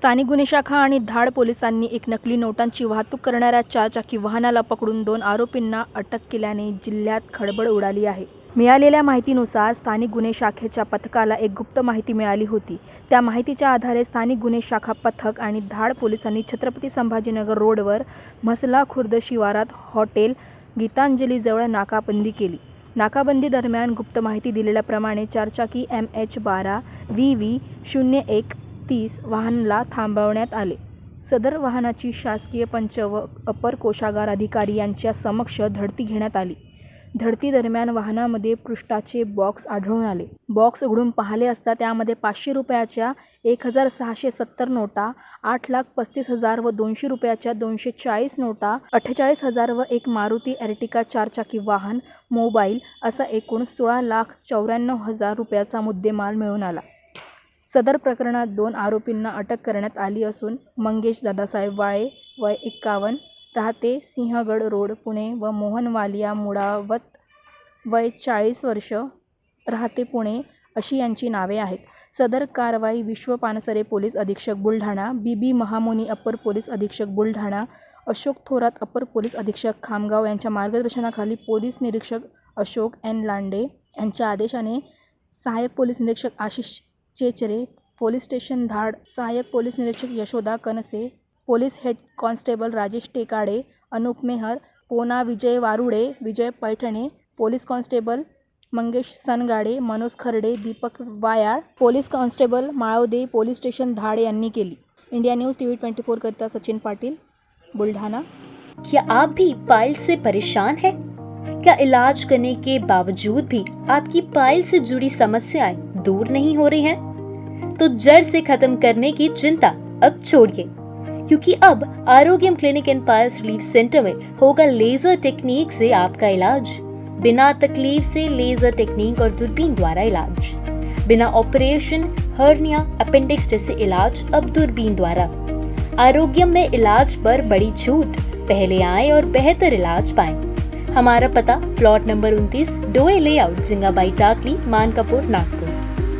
स्थानिक गुन्हे शाखा आणि धाड पोलिसांनी एक नकली नोटांची वाहतूक करणाऱ्या चारचाकी वाहनाला पकडून दोन आरोपींना अटक केल्याने जिल्ह्यात खळबळ उडाली आहे. मिळालेल्या माहितीनुसार स्थानिक गुन्हे शाखेच्या पथकाला एक गुप्त माहिती मिळाली होती. त्या माहितीच्या आधारे स्थानिक गुन्हे शाखा पथक आणि धाड पोलिसांनी छत्रपती संभाजीनगर रोडवर म्हसला खुर्द शिवारात हॉटेल गीतांजलीजवळ नाकाबंदी केली. नाकाबंदी दरम्यान गुप्त माहिती दिलेल्याप्रमाणे चारचाकी एम एच बारा व्ही व्ही शून्य एक तीस वाहनला थांबवण्यात आले. सदर वाहनाची शासकीय पंच व अपर कोशागार अधिकारी यांच्या समक्ष धडती घेण्यात आली. धडतीदरम्यान वाहनामध्ये पृष्ठाचे बॉक्स आढळून आले. बॉक्स उघडून पाहिले असता त्यामध्ये पाचशे रुपयाच्या एक हजार सहाशे सत्तर नोटा आठ लाख पस्तीस हजार व दोनशे रुपयाच्या दोनशे चाळीस नोटा अठ्ठेचाळीस हजार व एक मारुती एर्टिका चारचाकी वाहन मोबाईल असा एकूण सोळा लाख चौऱ्याण्णव हजार रुपयाचा मुद्देमाल मिळून आला. सदर प्रकरणात दोन आरोपींना अटक करण्यात आली असून मंगेश दादासाहेब वाळे वय एक्कावन्न राहते सिंहगड रोड पुणे व मोहन वालिया मुडावत वय चाळीस वर्ष राहते पुणे अशी यांची नावे आहेत. सदर कारवाई विश्व पानसरे पोलीस अधीक्षक Buldhana B B Mahamuni upper police अधीक्षक बुलढाणा अशोक थोरात अप्पर पोलीस अधीक्षक खामगाव यांच्या मार्गदर्शनाखाली पोलीस निरीक्षक अशोक एन लांडे यांच्या आदेशाने सहाय्यक पोलीस निरीक्षक आशिष चेचरे, पोलीस स्टेशन धाड, सहायक पोलीस निरीक्षक Yashoda Kanse, police head constable Rajesh Tekade, Anup Mehar, पोना Vijay Warude, Vijay Paithane, police constable Mangesh Sangade, Manoj Kharde, Deepak Wayal, police constable Malwade police station Dhad यांनी केली India news T V twenty फोरकरिता Sachin Patil, Buldhana क्या आप भी pile से परेशान हैं? क्या इलाज करने के बावजूद भी आपकी पाइल से जुड़ी समस्याएँ दूर नहीं हो रही हैं? तो जड़ से खत्म करने की चिंता अब छोड़िए। क्योंकि अब Arogyam clinic and piles relief centre में होगा लेजर टेक्निक से आपका इलाज। बिना तकलीफ़ से लेजर टेक्निक और दूरबीन द्वारा इलाज। बिना ऑपरेशन, हर्निया, अपेंडिक्स जैसे इलाज अब दूरबीन द्वारा। आरोग्यम में इलाज पर बड़ी छूट। पहले आए और बेहतर इलाज पाएँ। हमारा पता प्लॉट नंबर 29 डोए लेआउट, जिंगाबाई, टाकली मानकापुर नागपुर।